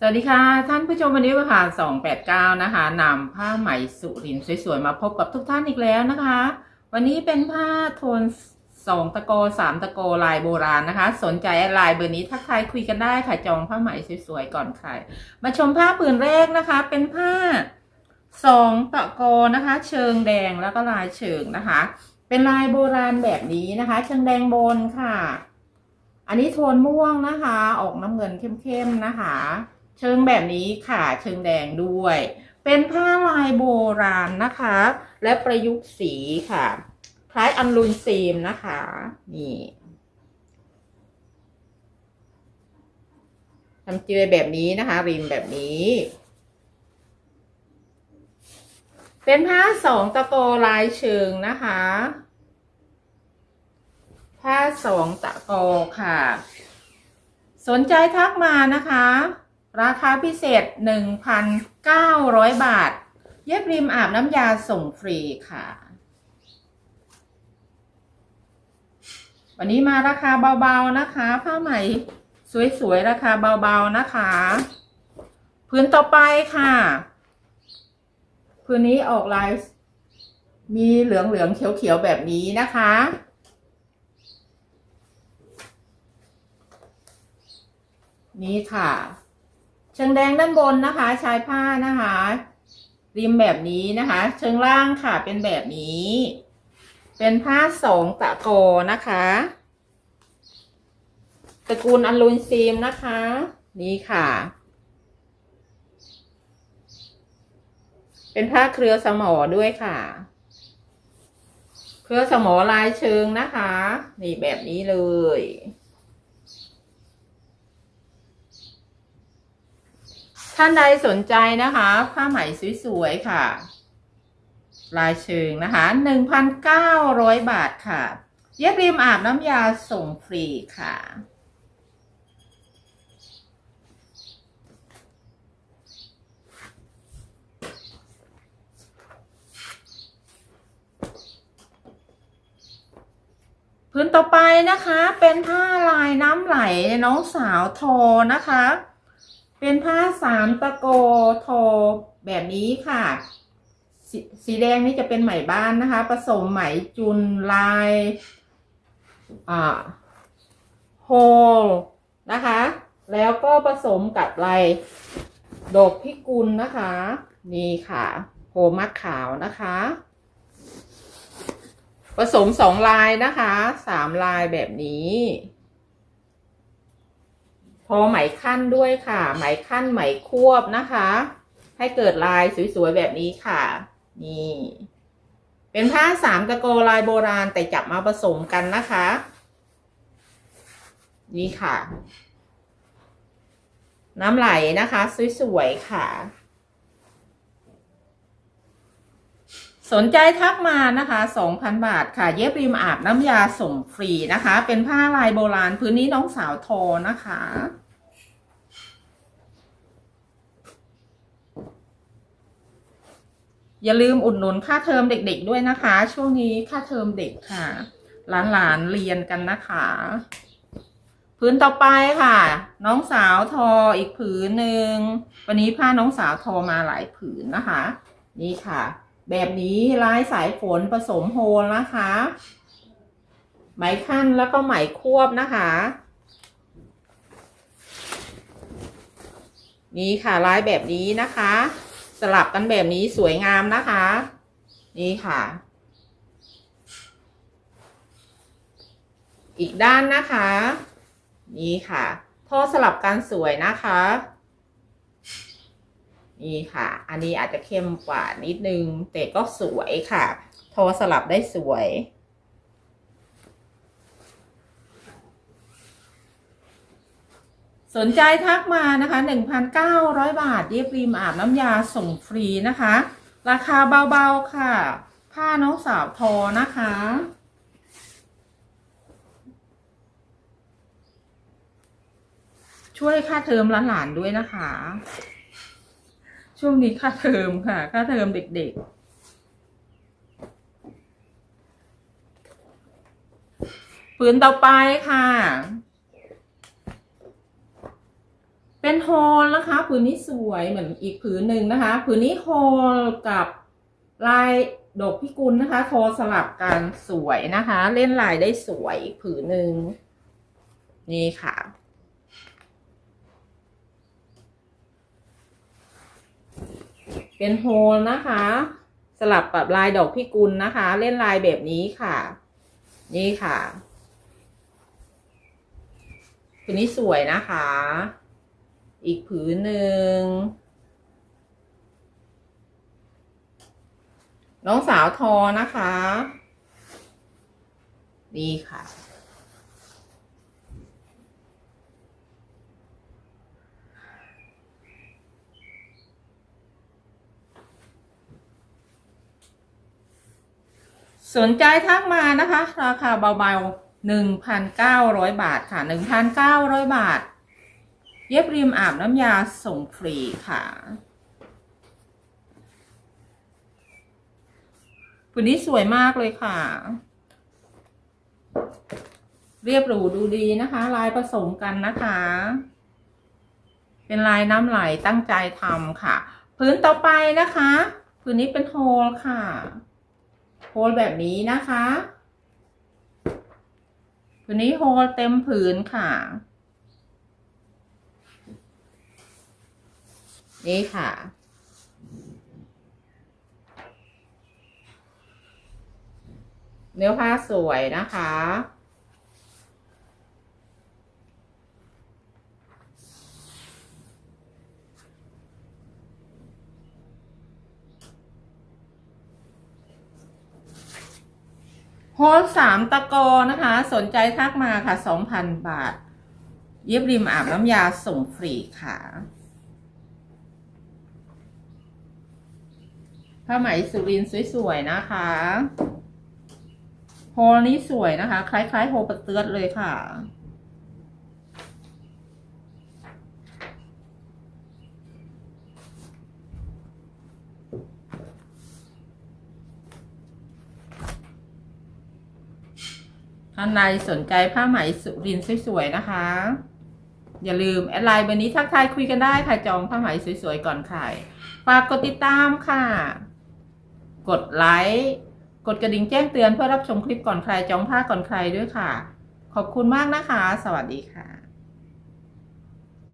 สวัสดีค่ะ ท่านผู้ชมวันนี้ประผ่าน289 นะคะนำผ้าไหมสุรินสวยๆ มาพบกับทุกท่านอีกแล้วนะคะ วันนี้เป็นผ้าโทนสองตะโกสามตะโกลายโบราณนะคะ สนใจลายเบอร์นี้ถ้าใครคุยกันได้ค่ะจองผ้าไหมสวยๆ ก่อนใครมาชมผ้าผืนแรกนะคะ เป็นผ้าสองตะโกนะคะ เชิงแดงแล้วก็ลายเชิงนะคะ เป็นลายโบราณแบบนี้นะคะ เชิงแดงบนค่ะ อันนี้โทนม่วงนะคะ ออกน้ำเงินเข้มๆนะคะ เชิงแบบนี้ค่ะเชิงแดงด้วย เป็นผ้าลายโบราณนะคะ และประยุกต์สีค่ะ คล้ายอันลุนซีมนะคะนี่ทำเจือแบบนี้นะคะ ริมแบบนี้เป็นผ้าสองตะโกลายเชิงนะคะ ผ้าสองตะโกค่ะ สนใจทักมานะคะ ราคาพิเศษ 1,900 บาท เย็บริมอาบน้ำยาส่งฟรีค่ะ วันนี้มาราคาเบาๆนะคะ ผ้าไหมสวยๆ ราคาเบาๆนะคะ พื้นต่อไปค่ะ พื้นนี้ออกลายมีเหลืองๆ เขียวๆ แบบนี้นะคะนี่ค่ะ เชิงแดงด้านบนนะคะชายผ้านะคะ ริมแบบนี้นะคะ เชิงล่างค่ะเป็นแบบนี้ เป็นผ้าสองตะโกนะคะตระกูลอัลุนซีมนะคะ นี่ค่ะ เป็นผ้าเครือสมอด้วยค่ะ เครือสมอลายเชิงนะคะ นี่แบบนี้เลย ท่านใดสนใจนะคะ ผ้าไหมสวยๆค่ะ ลายเชิงนะคะ 1,900 บาทค่ะ เย็บริมอาบน้ำยาส่งฟรีค่ะพื้นต่อไปนะคะเป็นผ้าลายน้ำไหลน้องสาวโทอนะคะ เป็นผ้าสามตะโกโทแบบนี้ค่ะสสีแดงนี่จะเป็นไหมบ้านนะคะ ผสมไหมจุนลายอ่าโฮลนะคะ แล้วก็ผสมกับลายดอกพิกุลนะคะ นี่ค่ะโฮมัดขาวนะคะ ผสมสองลายนะคะสามลายแบบนี้ พอไหมขั้นด้วยค่ะ ไหมขั้นไหมควบนะคะ ให้เกิดลายสวยๆแบบนี้ค่ะ นี่ เป็นผ้าสามตะโกลายโบราณแต่จับมาผสมกันนะคะ นี่ค่ะ น้ำไหลนะคะ สวยๆค่ะ สนใจทักมานะคะ 2,000 บาทค่ะ เย็บริมอาบน้ำยาส่งฟรีนะคะ เป็นผ้าลายโบราณพื้นนี้น้องสาวทอนะคะ อย่าลืมอุดหนุนค่าเทอมเด็กๆด้วยนะคะ ช่วงนี้ค่าเทอมเด็กค่ะ หลานๆเรียนกันนะคะ พื้นต่อไปค่ะ น้องสาวทออีกผืนหนึ่ง วันนี้ผ้าน้องสาวทอมาหลายผืนนะคะ นี่ค่ะ แบบนี้ลายสายฝนผสมโฮลนะคะ ไหมขั้นแล้วก็ไหมควบนะคะ นี่ค่ะลายแบบนี้นะคะ สลับกันแบบนี้สวยงามนะคะ นี่ค่ะ อีกด้านนะคะ นี่ค่ะทอสลับกันสวยนะคะ นี่ค่ะ อันนี้อาจจะเข้มกว่านิดนึง แต่ก็สวยค่ะ โทรสลับได้สวย สนใจทักมานะคะ 1,900 บาท เย็บริมอาบน้ำยาส่งฟรีนะคะ ราคาเบาๆค่ะ ผ้าน้องสาวทอนะคะช่วยค่าเทอมหลานๆด้วยนะคะ ช่วงนี้ค่าเทอมค่ะ ค่าเทอมเด็กๆปืนต่อไปค่ะ เป็นโฮลนะคะ ผืนนี้สวยเหมือนอีกผืนหนึ่งนะคะ ผืนนี้โฮลกับลายดอกพิกุลนะคะโทรสลับกันสวยนะคะ เล่นลายได้สวยอีกผืนหนึ่งนี่ค่ะ เป็นโฮลนะคะ สลับกับลายดอกพิกุลนะคะ เล่นลายแบบนี้ค่ะ นี่ค่ะผืนนี้สวยนะคะ อีกผืนหนึ่งน้องสาวทอนะคะ นี่ค่ะ สนใจทักมานะคะ ราคาเบาๆหนึ่งพันเก้าร้อยบาทค่ะหนึ่งพันเก้าร้อยบาท เย็บริมอาบน้ำยาส่งฟรีค่ะผืนนี้สวยมากเลยค่ะ เรียบหรูดูดีนะคะ ลายผสมกันนะคะ เป็นลายน้ำไหลตั้งใจทำค่ะ พื้นต่อไปนะคะ พื้นนี้เป็นโฮลค่ะ โฮลแบบนี้นะคะผืนนี้โฮลเต็มผืนค่ะ นี่ค่ะเนื้อผ้าสวยนะคะ โฮลสามตะกอนะคะ สนใจทักมาค่ะสองพันบาท เย็บริมอาบน้ำยาส่งฟรีค่ะผ้าไหมสุรินสวยๆนะคะโฮลนี้สวยนะคะ คล้ายๆโฮปะเตือดเลยค่ะ ท่านใดสนใจผ้าไหมสุรินสวยๆนะคะ อย่าลืมแอดไลน์เบอร์นี้ทักทายคุยกันได้ค่ะจองผ้าไหมสวยๆก่อนขายฝากกดติดตามค่ะ กดไลค์กดกระดิ่งแจ้งเตือนเพื่อรับชมคลิปก่อนใครจองผ้าก่อนใครด้วยค่ะ ขอบคุณมากนะคะ สวัสดีค่ะ